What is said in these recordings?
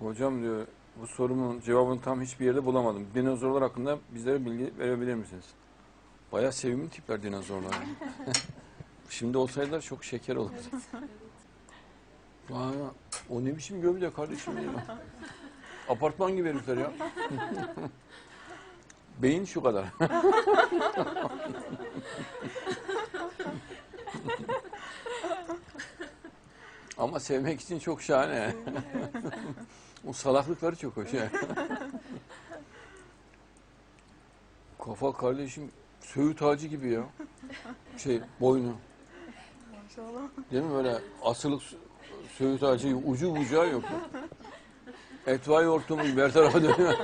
Hocam diyor bu sorumun cevabını tam hiçbir yerde bulamadım. Dinozorlar hakkında bizlere bilgi verebilir misiniz? Bayağı sevimli tipler dinozorlar. Şimdi olsaydılar çok şeker olurdu. Aa, o ne biçim gövde kardeşim ya. Apartman gibi herifler ya. Beyin şu kadar. Ama sevmek için çok şahane. O salaklıkları çok hoş ya. Kafa kardeşim söğüt ağacı gibi ya. Şey boynu. Maşallah. Değil mi böyle asılık sö- söğüt ağacı gibi ucu bucağı yok. Etvai hortumu her tarafa dönüyor.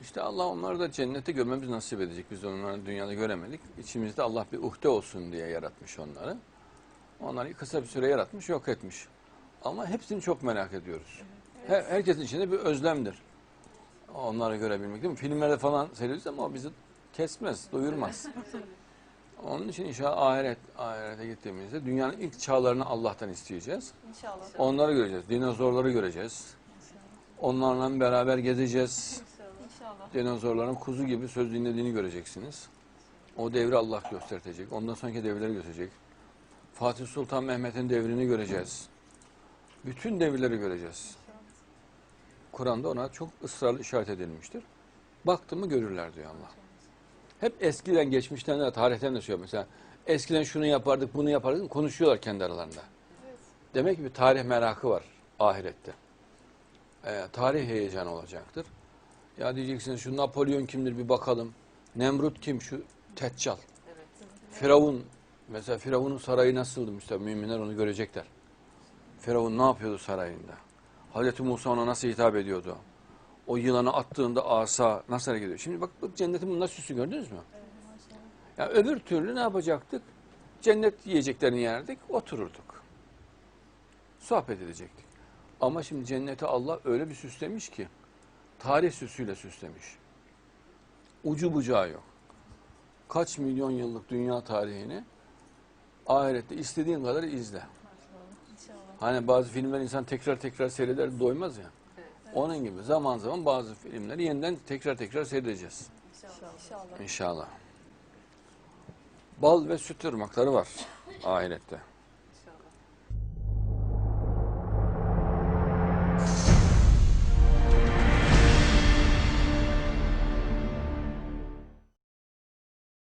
İşte Allah onları da cennete görmemiz nasip edecek. Biz onları dünyada göremedik. İçimizde Allah bir uhde olsun diye yaratmış onları. Onları kısa bir süre yaratmış, yok etmiş. Ama hepsini çok merak ediyoruz. Her, herkesin içinde bir özlemdir. Onları görebilmek değil mi? Filmlerde falan seyrediyoruz ama o bizi kesmez, doyurmaz. Onun için inşallah ahiret, ahirete gittiğimizde dünyanın ilk çağlarını Allah'tan isteyeceğiz. İnşallah. Onları göreceğiz. Dinozorları göreceğiz. Onlarla beraber gezeceğiz. İnşallah. Dinozorların kuzu gibi söz dinlediğini göreceksiniz. O devri Allah gösterecek. Ondan sonraki devirleri gösterecek. Fatih Sultan Mehmet'in devrini göreceğiz. Bütün devirleri göreceğiz. Kur'an'da ona çok ısrarlı işaret edilmiştir. Baktı mı görürler diyor Allah. Hep eskiden, geçmişten de, tarihten de söylüyor. Mesela eskiden şunu yapardık, bunu yapardık, konuşuyorlar kendi aralarında. Demek ki bir tarih merakı var ahirette. Ee, tarih heyecanı olacaktır. Ya diyeceksiniz şu Napolyon kimdir bir bakalım. Nemrut kim şu Teccal. Firavun mesela Firavun'un sarayı nasıldı mesela müminler onu görecekler. Firavun ne yapıyordu sarayında? Hazreti Musa ona nasıl hitap ediyordu? O yılanı attığında asa nasıl hareket ediyor? Şimdi bak, cennetin nasıl süsü gördünüz mü? Ya öbür türlü ne yapacaktık? Cennet yiyeceklerini yerdik, otururduk. Sohbet edecektik. Ama şimdi cenneti Allah öyle bir süslemiş ki tarih süsüyle süslemiş. Ucu bucağı yok. Kaç milyon yıllık dünya tarihini ahirette istediğin kadar izle. İnşallah. Hani bazı filmler insan tekrar tekrar seyreder doymaz ya. Onun gibi zaman zaman bazı filmleri yeniden tekrar tekrar seyredeceğiz. İnşallah. İnşallah. İnşallah. Bal ve süt ırmakları var ahirette.